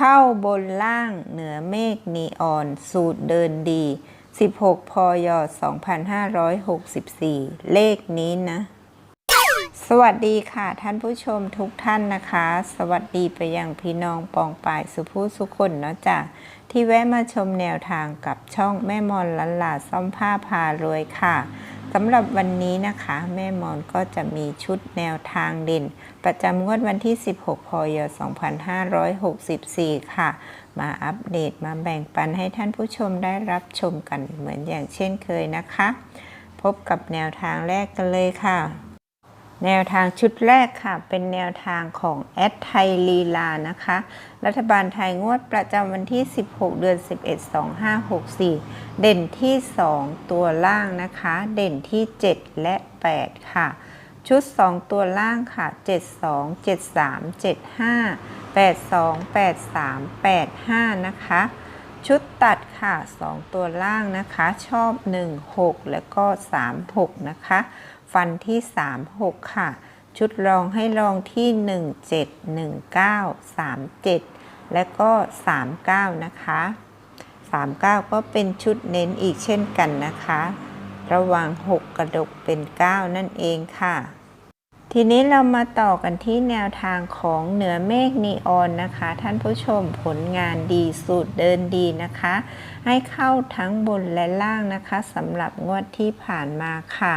เข้าบนล่างเหนือเมฆนีออน สูตรเดินดี 16 พย 2564 เลขนี้นะ สวัสดีค่ะท่านผู้ชมทุกท่านนะคะ สวัสดีไปยังพี่น้องปองปายสุผู้สุคนเนาะจ้ะที่แวะมาชมแนวทางกับช่องแม่มอนลันลาซ่อมผ้าพารวยค่ะ สำหรับวันนี้นะคะ แม่มอนก็จะมีชุดแนวทางเด่น ประจำงวดวันที่ 16 พย 2564 ค่ะ มาอัปเดตมาแบ่งปันให้ท่านผู้ชมได้รับชมกันเหมือนอย่างเช่นเคยนะคะ พบกับแนวทางแรกกันเลยค่ะ แนวทางชุดแรกค่ะ เป็นแนวทางของแอดไทยลีลานะคะ รัฐบาลไทยงวดประจำวันที่ 16 เดือน 11 2564 เด่นที่ 2 ตัวล่างนะคะ เด่นที่ 7 และ 8 ค่ะ ชุด 2 ตัวล่างค่ะ 72 73 75 82 83 85 นะคะ ชุดตัดค่ะ 2 ตัวล่างนะคะ ชอบ 1 6 แล้วก็ 3 6 นะคะ ฟันที่ 3 6 ค่ะ ชุดรองให้รองที่ 1 7 1 9 3 7 และก็ 39 นะคะ 39 ก็เป็นชุดเน้นอีกเช่นกันนะคะ ระหว่าง 6 กระดกเป็น 9 นั่นเองค่ะ ทีนี้เรามาต่อกันที่แนวทางของเหนือเมฆนีออนนะคะ ท่านผู้ชมผลงานดีสูตรเดินดีนะคะ ให้เข้าทั้งบนและล่างนะคะสำหรับงวดที่ผ่านมาค่ะ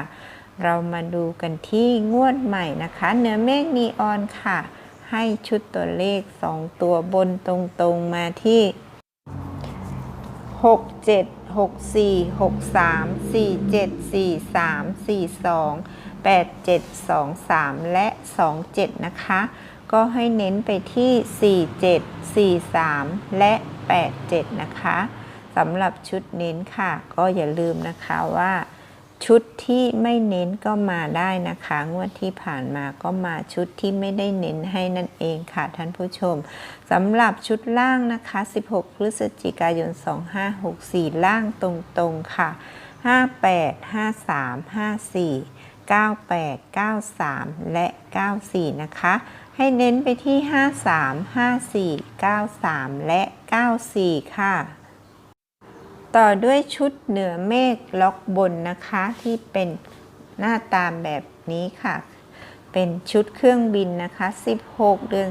เรามาดูกันที่งวดใหม่นะคะ เนื้อเมฆนีออนค่ะ ให้ชุดตัวเลข 2 ตัวบนตรงๆมาที่ 6 7 6 4 6 3 4 7 4 3 4 2 8 7 2 3 และ 2 7 นะคะ ก็ให้เน้นไปที่ 4 7 4 3 และ 8 7 นะคะสำหรับชุดเน้นค่ะ ก็อย่าลืมนะคะว่า ชุดที่ไม่เน้นก็มาได้นะคะ งวดที่ผ่านมาก็มาชุดที่ไม่ได้เน้นให้นั่นเองค่ะท่านผู้ชมสำหรับชุดล่างนะคะ 16 พฤศจิกายน 2564 ล่างตรงๆค่ะ 58 53 54 98 93 และ 94 นะคะ ให้เน้นไปที่ 53 54 93 และ 94 ค่ะ ต่อด้วยชุดเหนือเมฆล็อกบนนะคะที่เป็นหน้าตามแบบนี้ค่ะ เป็นชุดเครื่องบินนะคะ 16 เดือน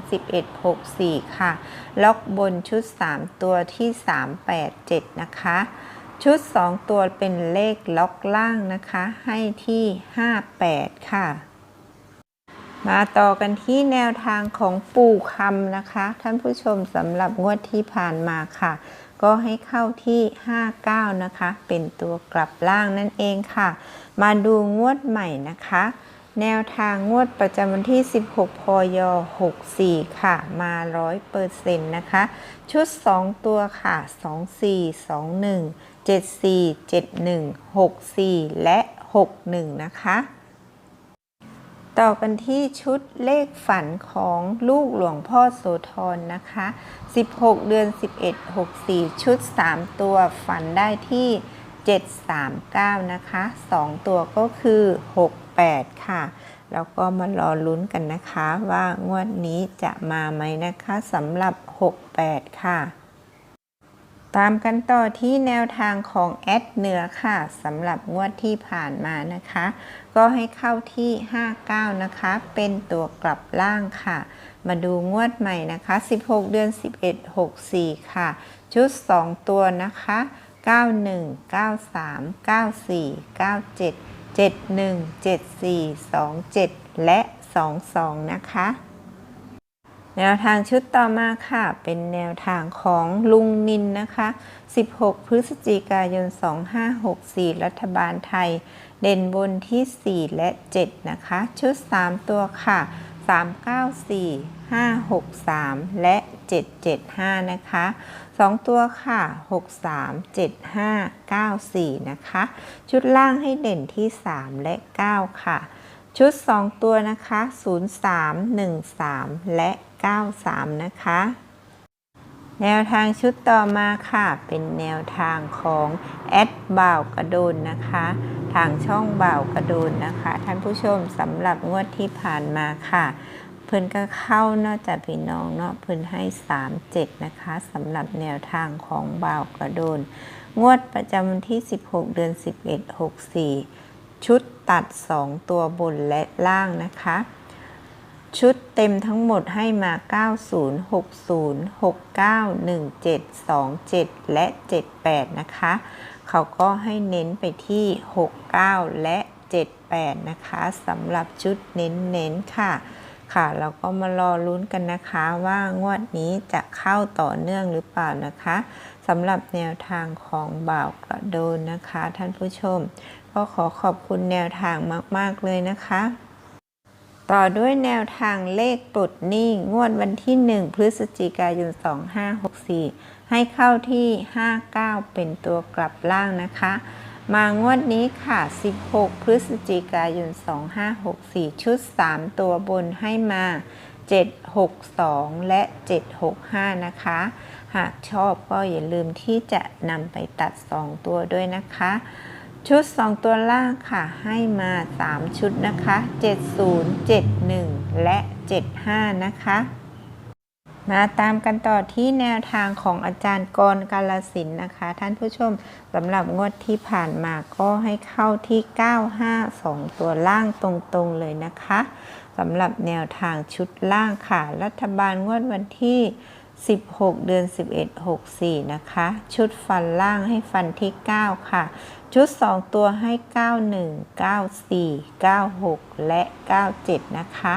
11 64 ค่ะ ล็อกบนชุด 3 ตัวที่ 387 นะคะ ชุด 2 ตัวเป็นเลขล็อกล่างนะคะ ให้ที่ 58 ค่ะ มาต่อกันที่แนวทางของปู่คำนะคะ ท่านผู้ชมสำหรับงวดที่ผ่านมาค่ะ ก็ให้เข้าที่ 59 นะคะ เป็นตัวกลับล่างนั่นเองค่ะ มาดูงวดใหม่นะคะ แนวทางงวดประจำวันที่ 16 พย 64 ค่ะ มา 100%นะคะ ชุด 2 ตัวค่ะ 24 21 74 71 64 และ 61 นะคะ ต่อกันที่ชุดเลขฝันของลูกหลวงพ่อโสธรนะคะ 16 เดือน 11 64 ชุด 3 ตัวฝันได้ที่ 739 นะคะ 2 ตัวก็คือ 68 ค่ะ แล้วก็มารอลุ้นกันนะคะว่างวดนี้จะมาไหมนะคะสำหรับ 68 ค่ะ ตามกันต่อที่แนวทางของแอดเหนือค่ะสำหรับงวดที่ผ่านมานะคะ ก็ให้เข้าที่ 59 นะคะ เป็นตัวกลับล่างค่ะ มาดูงวดใหม่นะคะ 16 เดือน 11 64 ค่ะ ชุด 2 ตัวนะคะ 91 93 94 97 71 74 27 และ 22 นะคะ แนวทางชุดต่อมาค่ะ เป็นแนวทางของลุงนินนะคะ 16 พฤศจิกายน 2564 รัฐบาลไทย เด่นบนที่ 4 และ 7 นะคะ ชุด 3 ตัวค่ะ 394 563 และ 775 นะคะ 2 ตัวค่ะ 63 75 94 นะคะ ชุดล่างให้เด่นที่ 3 และ 9 ค่ะ ชุด 2 ตัวนะคะ 03 13 และ 93 นะคะ แนวทางชุดต่อมาค่ะ เป็นแนวทางของแอดบ่าวกระโดนนะคะ ทางช่องบ่าวกระโดนนะคะ ท่านผู้ชมสำหรับงวดที่ผ่านมาค่ะ เพิ่นก็เข้านอกจากพี่น้องเนาะเพิ่นให้ 3 7 นะคะสำหรับแนวทางของบ่าวกระโดน งวดประจำวันที่ 16 เดือน 11 64 ชุด ตัด 2 ตัวบนและล่างนะคะ ชุดเต็มทั้งหมดให้มา 90 60 69 17 27 และ 78 นะคะ เขาก็ให้เน้นไปที่ 69 และ 78 นะคะสำหรับชุดเน้นๆค่ะค่ะเราก็มารอลุ้นกันนะคะว่างวดนี้จะเข้าต่อเนื่องหรือเปล่านะคะสำหรับแนวทางของบ่าวกระโดนนะคะ ท่านผู้ชมก็ขอขอบคุณแนวทางมาก ๆ เลยนะคะ ต่อด้วยแนวทางเลขปลดหนี้งวดวันที่ 1 พฤศจิกายน 2564 ให้เข้าที่ 59 เป็นตัวกลับล่างนะคะ มางวดนี้ค่ะ 16 พฤศจิกายน 2564 ชุด 3 ตัวบนให้มา 762 และ 765 นะคะ หากชอบก็อย่าลืมที่จะนำไปตัด 2 ตัวด้วยนะคะ ชุด 2 ตัวล่างค่ะ ให้มา 3 ชุดนะคะ 70 71 และ 75 นะคะ มาตามกันต่อที่แนวทางของอาจารย์กรกาลสินนะคะ ท่านผู้ชมสำหรับงวดที่ผ่านมาก็ให้เข้าที่ 952 ตัวล่างตรงๆเลยนะคะสำหรับแนวทางชุดล่างค่ะ รัฐบาลงวดวันที่16 เดือน 11 64 นะคะ ชุดฟันล่างให้ฟันที่ 9 ค่ะ ชุด 2 ตัวให้ 91 94 96 และ 97 นะคะ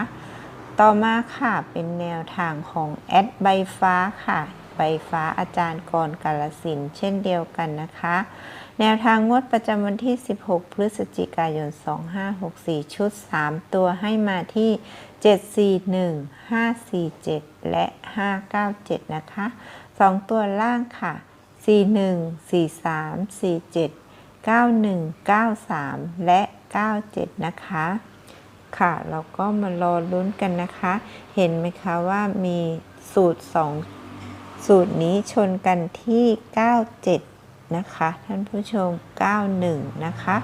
ต่อมาค่ะเป็นแนวทางของแอดใบฟ้าค่ะ ใบฟ้าอาจารย์กรกาลสินเช่นเดียวกันนะคะ แนวทางงวดประจำวันที่ 16 พฤศจิกายน 2564 ชุด 3 ตัวให้มาที่ 741 547 และ 597 นะคะ 2 ตัวล่างค่ะ 41 43 47 91 93 และ 97 นะคะ ค่ะเราก็มารอลุ้นกันนะคะ เห็นไหมคะว่ามีสูตร 2 สูตรนี้ชนกันที่ 97 นะคะ ท่านผู้ชม 91 นะคะ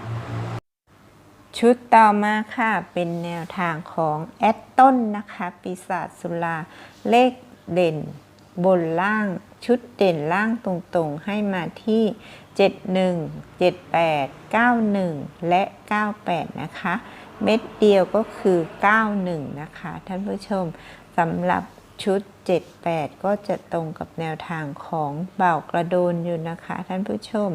ชุดต่อมาค่ะ เป็นแนวทางของแอดต้นนะคะ ปีศาจสุราเลขเด่น บนล่างชุดเด่นล่างตรงๆ ให้มาที่ 71 78 91 และ 98 นะคะ เม็ดเดียวก็คือ 91 นะคะ ท่านผู้ชมสำหรับชุด 78 ก็จะตรงกับแนวทางของเบ่ากระโดนอยู่นะคะ ท่านผู้ชม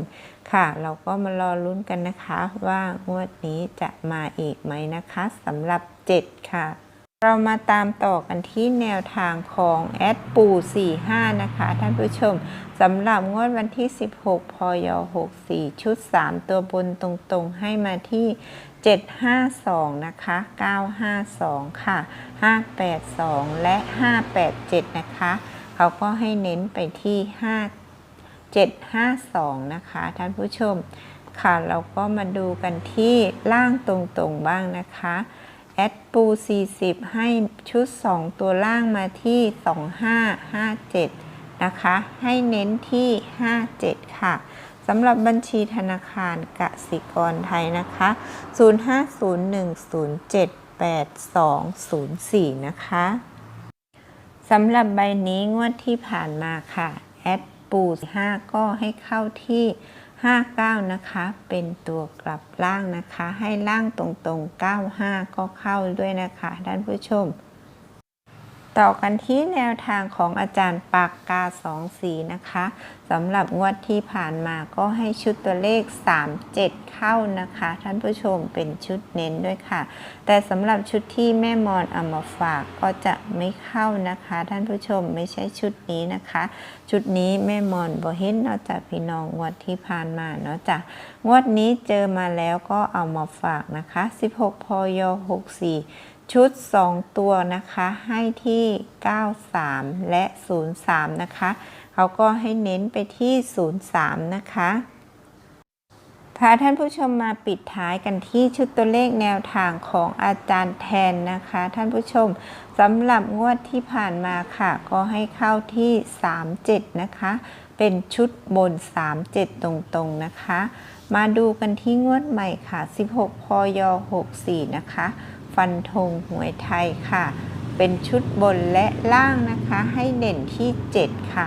ค่ะ เราก็มารอลุ้นกันนะคะว่างวดนี้จะมาอีกไหมนะคะสำหรับ 7 ค่ะ เรามาตามต่อกันที่แนวทางของแอดปู45 นะคะ ท่านผู้ชมสำหรับงวดวันที่ 16 พย 64 ชุด 3 ตัวบนตรงๆ ให้มาที่ 752 นะคะ 952 ค่ะ 582 และ 587 นะคะ เขาก็ให้เน้นไปที่ 5 752 นะคะ ท่านผู้ชม ค่ะ เราก็มาดูกันที่ล่างตรงๆ บ้างนะคะ แอดปู 40 ให้ชุด 2 ตัวล่างมาที่ 2557 นะคะ ให้เน้นที่ 57 ค่ะสำหรับบัญชีธนาคารกสิกรไทยนะคะ 0501078204 นะคะสำหรับใบนี้งวดที่ผ่านมาค่ะ แอดปู 5 ก็ให้เข้าที่ 59 นะคะ เป็นตัวกลับล่างนะคะ ให้ล่างตรงๆ 95 ก็เข้าด้วยนะคะ ท่านผู้ชม ต่อกันที่แนวทางของอาจารย์ปากกาสองสีนะคะสำหรับงวดที่ผ่านมาก็ให้ชุดตัวเลข 37 เข้านะคะ ท่านผู้ชมเป็นชุดเน้นด้วยค่ะ แต่สำหรับชุดที่แม่มอนเอามาฝากก็จะไม่เข้านะคะ ท่านผู้ชมไม่ใช่ชุดนี้นะคะ ชุดนี้แม่มอนบอเห็นนอกจากพี่น้องงวดที่ผ่านมาเนาะจ้ะงวดนี้เจอมาแล้วก็เอามาฝากนะคะ 16พย64 ชุด 2 ตัวนะคะให้ที่ 93 และ 03 นะคะ เขาก็ให้เน้นไปที่ 03 นะคะพาท่านผู้ชมมาปิดท้ายกันที่ชุดตัวเลขแนวทางของอาจารย์แทนนะคะ ท่านผู้ชมสำหรับงวดที่ผ่านมาค่ะ ก็ให้เข้าที่ 37 นะคะ เป็นชุดบน 37 ตรงๆนะคะ มาดูกันที่งวดใหม่ค่ะ 16 พย 64 นะคะ ฟันธงหวยไทยค่ะ เป็นชุดบนและล่างนะคะ ให้เด่นที่ 7 ค่ะ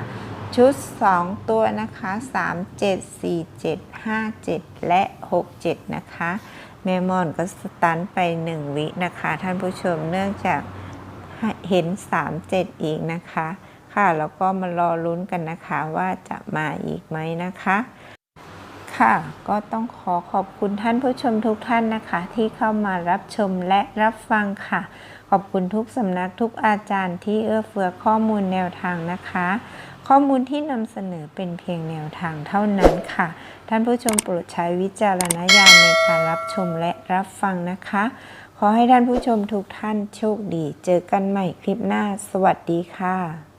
ชุด 2 ตัวนะคะ 3 7 4 7 5 7 และ 6 7 นะคะ แม่มอนก็สตันไป 1 วินะคะ ท่านผู้ชมเนื่องจากเห็น 3 7 อีกนะคะ ค่ะแล้วก็มารอลุ้นกันนะคะว่าจะมาอีกไหมนะคะ ค่ะ ก็ต้องขอขอบคุณท่านผู้ชมทุกท่านนะคะ ที่เข้ามารับชมและรับฟังค่ะ ขอบคุณทุกสำนักทุกอาจารย์ที่เอื้อเฟื้อข้อมูลแนวทางนะคะ ข้อมูลที่นำเสนอเป็นเพียงแนวทางเท่านั้นค่ะ ท่านผู้ชมโปรดใช้วิจารณญาณในการรับชมและรับฟังนะคะ ขอให้ท่านผู้ชมทุกท่านโชคดี เจอกันใหม่คลิปหน้า สวัสดีค่ะ